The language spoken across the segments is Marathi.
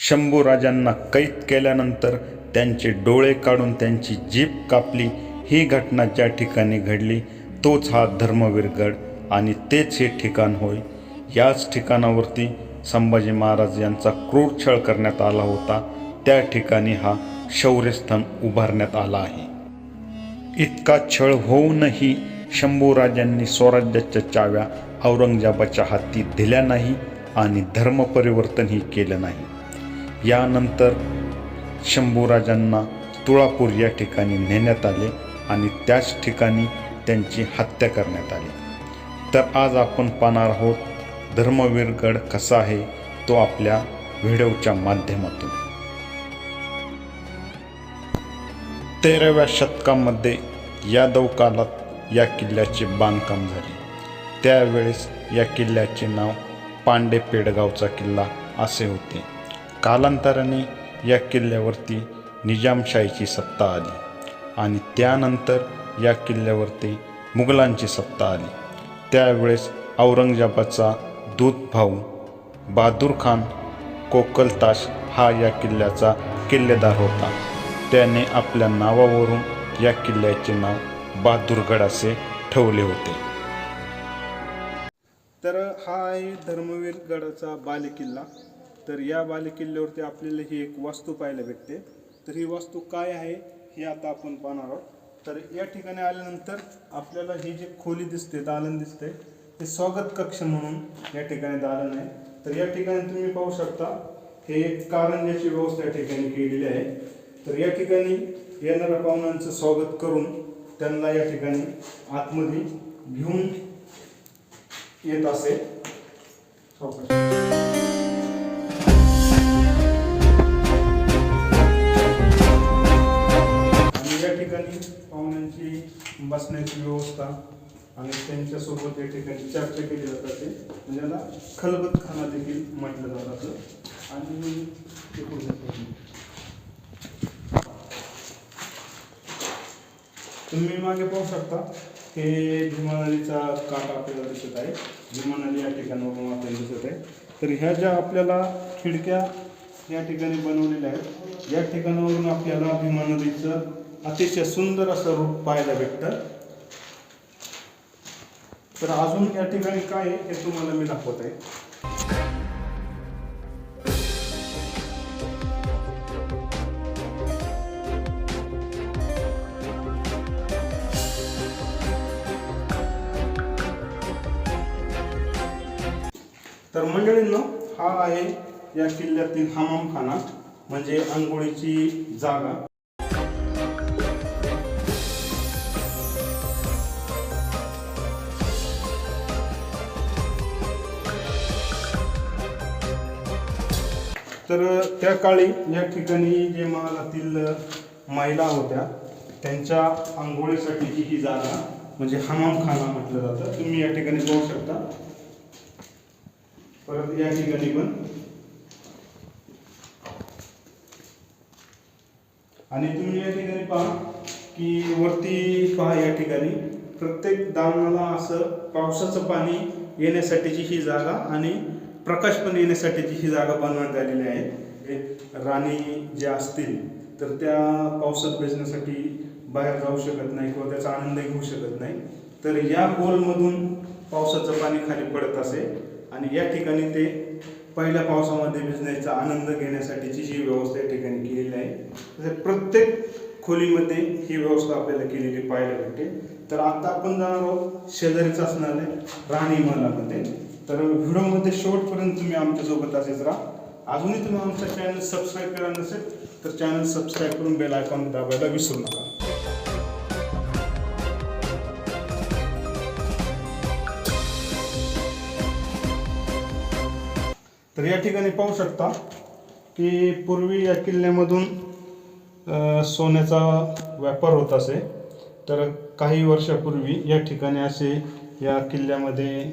शंभूराजांना कैद केल्यानंतर त्यांचे डोळे काढून त्यांची जीभ कापली. ही घटना ज्या ठिकाणी घडली तोच हा धर्मवीरगड आणि तेच हे ठिकाण होय. याच ठिकाणावरती संभाजी महाराज यांचा क्रूर छळ करण्यात आला होता. त्या ठिकाणी हा शौर्यस्थान उभारण्यात आला आहे. इतका छळ होऊनही शंभूराजांनी स्वराज्याच्या चाव्या औरंगजेबाच्या हाती दिल्या नाही आणि धर्मपरिवर्तनही केलं नाही. यानंतर शंभूराजांना तुळापूर या ठिकाणी नेण्यात आले आणि त्याच ठिकाणी त्यांची हत्या करण्यात आली. तर आज आपण पाहणार आहोत धर्मवीरगड कसा आहे तो आपल्या व्हिडिओच्या माध्यमातून. तेराव्या शतकामध्ये यादव कालात या किल्ल्याचे बांधकाम झाले. त्यावेळेस या किल्ल्याचे नाव पांडे पेडगावचा किल्ला असे होते. कालांतराने या किल्ल्यावरती निजामशाहीची सत्ता आली आणि त्यानंतर या किल्ल्यावरती मुघलांची सत्ता आली. त्यावेळेस औरंगजेबाचा दूत भाऊ बहादूर खान कोकलताश हा या किल्ल्याचा किल्लेदार होता. त्याने आपल्या नावावरून या किल्ल्याचे नाव बहादूरगड असे ठेवले होते. तर हा आहे धर्मवीर गडाचा बालेकिल्ला. तर या बालेकिल्ल्यावरती आपल्याला ही एक वास्तू पाहायला भेटते. तर ही वास्तू काय आहे हे आता आपण पाहणार आहोत. तर या ठिकाणी आल्यानंतर आपल्याला ही जी खोली दिसते दालन दिसते हे स्वागत कक्ष म्हणून या ठिकाणी दालन आहे. तर या ठिकाणी तुम्ही पाहू शकता हे एक कारंज्याची व्यवस्था या ठिकाणी केलेली आहे. तर या ठिकाणी येणाऱ्या पाहुण्यांचं स्वागत करून त्यांना या ठिकाणी आतमध्ये घेऊन येत असे. हो ठिकाणी पाहुण्यांची बसण्याची व्यवस्था आणि त्यांच्यासोबत या ठिकाणी चर्चा केली जातात म्हणजे याला खलबत खाना देखील म्हटलं जातं आणि ते तुम्ही मागे पाहू शकता हे भीमा नदीचा काठ आपल्याला दिसत आहे. भीमा नदी या ठिकाणावरून आपल्याला दिसत आहे. तर ह्या ज्या आपल्याला खिडक्या या ठिकाणी बनवलेल्या आहेत या ठिकाणावरून आपल्याला भीमा नदीचं अतिशय सुंदर असं रूप पाहायला भेटतं. तर अजून या ठिकाणी काय आहे हे तुम्हाला मी दाखवत आहे. तर मंडळींनो हा आहे या किल्ल्यातील हमामखाना म्हणजे आंघोळीची जागा. तर त्या काळी या ठिकाणी जे महालातील महिला होत्या त्यांच्या आंघोळीसाठीची ही जागा म्हणजे हमामखाना म्हटलं जातं. तुम्ही या ठिकाणी पाहू शकता. परत या ठिकाणी पण. आणि तुम्ही या ठिकाणी पहा की वरती पहा या ठिकाणी प्रत्येक दालनाला असं पावसाचं पाणी येण्यासाठीची ही जागा आणि प्रकाश पण येण्यासाठीची ही जागा बनवण्यात आलेली आहे राणी जे असतील तर त्या पावसात भिजण्यासाठी बाहेर जाऊ शकत नाही किंवा त्याचा आनंद घेऊ शकत नाही. तर या होलमधून पावसाचं पाणी खाली पडत असे आणि या ठिकाणी ते पहिल्या पावसामध्ये भिजण्याचा आनंद घेण्यासाठीची ही व्यवस्था या ठिकाणी केलेली आहे तसे प्रत्येक खोलीमध्ये ही व्यवस्था आपल्याला केलेली पाहायला भेटते. तर आता आपण जाणार आहोत शेजारीच असणारे राणी महलामध्ये. तर व्हिडिओमध्ये शेवटपर्यंत तुम्ही आमच्यासोबत असेच राहा. अजूनही तुम्ही आमचा चॅनल सबस्क्राईब केला नसेल तर चॅनल सबस्क्राईब करून बेल आयकॉन दाबायला विसरू नका. तर या ठिकाणी पाहू शकता की पूर्वी या किल्ल्यामधून सोन्याचा व्यापार होत असे. तर काही वर्षापूर्वी या ठिकाणी असे या किल्ल्यामध्ये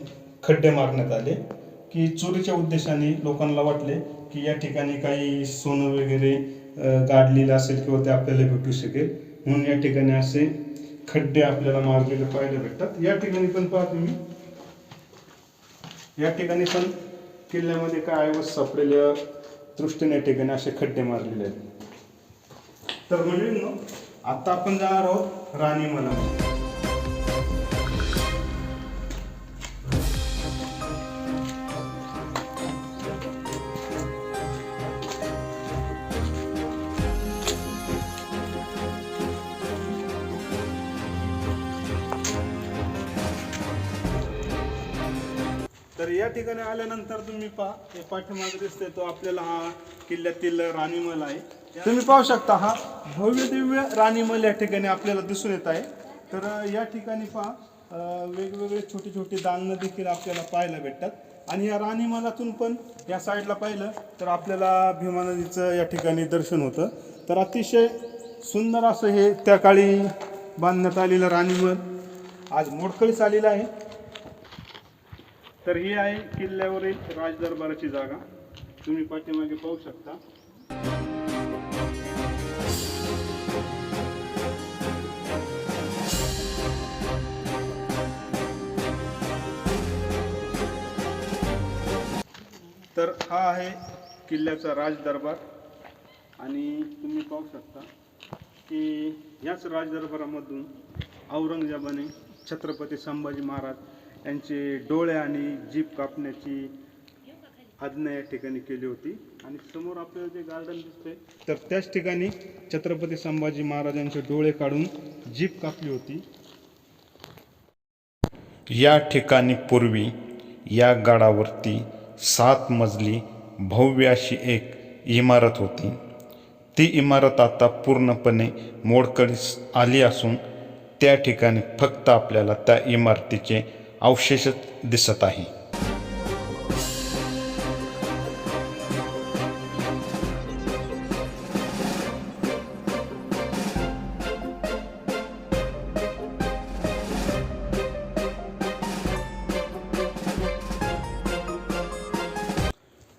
खड्डे मारण्यात आले की चोरीच्या उद्देशाने लोकांना वाटले की या ठिकाणी काही सोनं वगैरे गाडलेलं असेल किंवा ते आपल्याला भेटू शकेल म्हणून या ठिकाणी असे खड्डे आपल्याला मारलेले पाहायला भेटतात. या ठिकाणी पण पहा तुम्ही. या ठिकाणी पण किल्ल्यामध्ये काय ऐवज सापडलेल्या दृष्टीने या ठिकाणी असे खड्डे मारलेले आहेत. तर म्हणजे आता आपण जाणार आहोत राणीमला या ठिकाणी आल्यानंतर तुम्ही पहा हे पाठीमागे दिसतोय तो आपल्याला हा किल्ल्यातील राणीमल आहे. तुम्ही पाहू शकता हा भव्य दिव्य राणीमल या ठिकाणी आपल्याला दिसून येत आहे. तर या ठिकाणी पहा वेगवेगळे छोटी छोटी दालनं देखील आपल्याला पाहायला भेटतात. आणि या राणीमलातून पण या साईडला पाहिलं तर आपल्याला भीमा नदीचं या ठिकाणी दर्शन होतं. तर अतिशय सुंदर असं हे त्या काळी बांधण्यात आलेलं राणीमल आज मोडकळीस आलेलं आहे. तर ही आहे किल्ल्यावरील राजदरबाराची जागा. तुम्ही पाठीमागे पाहू शकता. तर हा आहे किल्ल्याचा राजदरबार. आणि तुम्ही पाहू शकता की याच राजदरबारामधून औरंगजेबाने छत्रपती संभाजी महाराज यांचे डोळे आणि जीभ कापण्याची आज्ञा या ठिकाणी केली होती. आणि समोर आपल्याला जे गार्डन दिसते तर त्याच ठिकाणी छत्रपती संभाजी महाराजांचे डोळे काढून जीभ कापली होती. या ठिकाणी पूर्वी या गडावरती सात मजली भव्य अशी एक इमारत होती. ती इमारत आता पूर्णपणे मोडकळीस आली असून त्या ठिकाणी फक्त आपल्याला त्या इमारतीचे अवशेष दिसत आहे.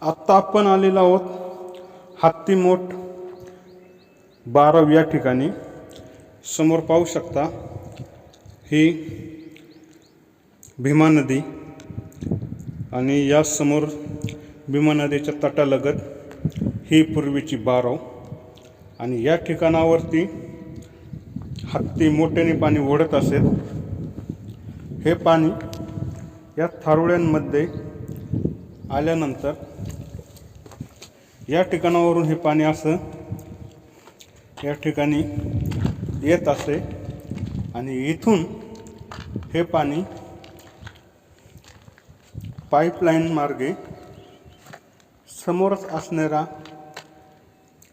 आत्ता आपण आलेलो आहोत हत्तीमोठ बाराव या ठिकाणी. समोर पाहू शकता ही भीमा नदी आणि यासमोर भीमा नदीच्या तटालगत ही पूर्वीची बारव आणि या ठिकाणावरती हत्ती मोठ्याने पाणी ओढत असेल. हे पाणी या थारुळ्यांमध्ये आल्यानंतर या ठिकाणावरून हे पाणी असं या ठिकाणी येत असे आणि इथून हे पाणी पाईपलाईन मार्गे समोरच असणारा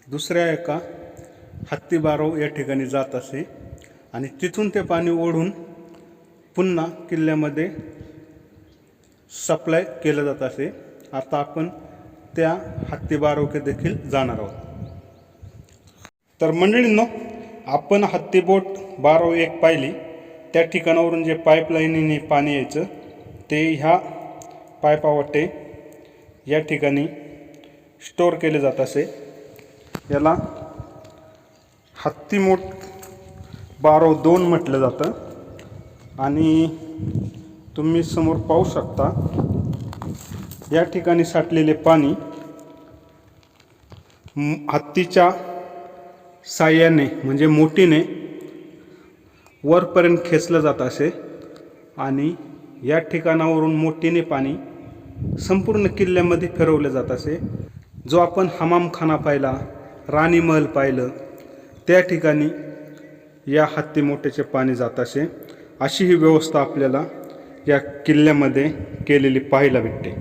दुसऱ्या एका हत्तीबारव या ठिकाणी जात असे आणि तिथून ते पाणी ओढून पुन्हा किल्ल्यामध्ये सप्लाय केलं जात असे. आता आपण त्या हत्ती बारोके देखील जाणार आहोत. तर मंडळींनो आपण हत्तीबोट बारव एक पाहिली. त्या ठिकाणावरून जे पाईपलाईनीने पाणी यायचं ते ह्या पायपावटे या ठिकाणी स्टोअर केले जात असे. याला हत्तीमोठ बारो दोन म्हटलं जातं. आणि तुम्ही समोर पाहू शकता या ठिकाणी साठलेले पाणी हत्तीच्या साह्याने म्हणजे मोठीने वरपर्यंत खेचलं जात असे. आणि या ठिकाणावरून मोठीने पाणी संपूर्ण किल्ल्यामध्ये फिरवलं जात असे. जो आपण हमामखाना पाहिला राणीमहल पाहिलं त्या ठिकाणी या हत्ती मोठ्याचे पाणी जात असे. अशी ही व्यवस्था आपल्याला या किल्ल्यामध्ये केलेली पाहायला भेटते.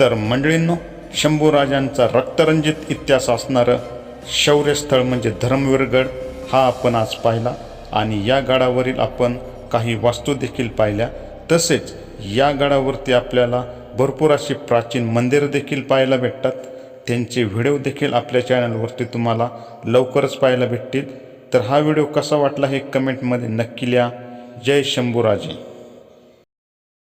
तर मंडळींनो शंभूराजांचा रक्तरंजित इतिहास असणारं शौर्यस्थळ म्हणजे धर्मवीरगड हा आपण आज पाहिला. आणि या गडावरील आपण काही वास्तू देखील पाहिल्या. तसेच या गडावरती आपल्याला भरपूर अशी प्राचीन मंदिरं देखील पाहायला भेटतात. त्यांचे व्हिडिओ देखील आपल्या चॅनलवरती तुम्हाला लवकरच पाहायला भेटतील. तर हा व्हिडिओ कसा वाटला हे कमेंटमध्ये नक्की लिहा. जय शंभूराजे.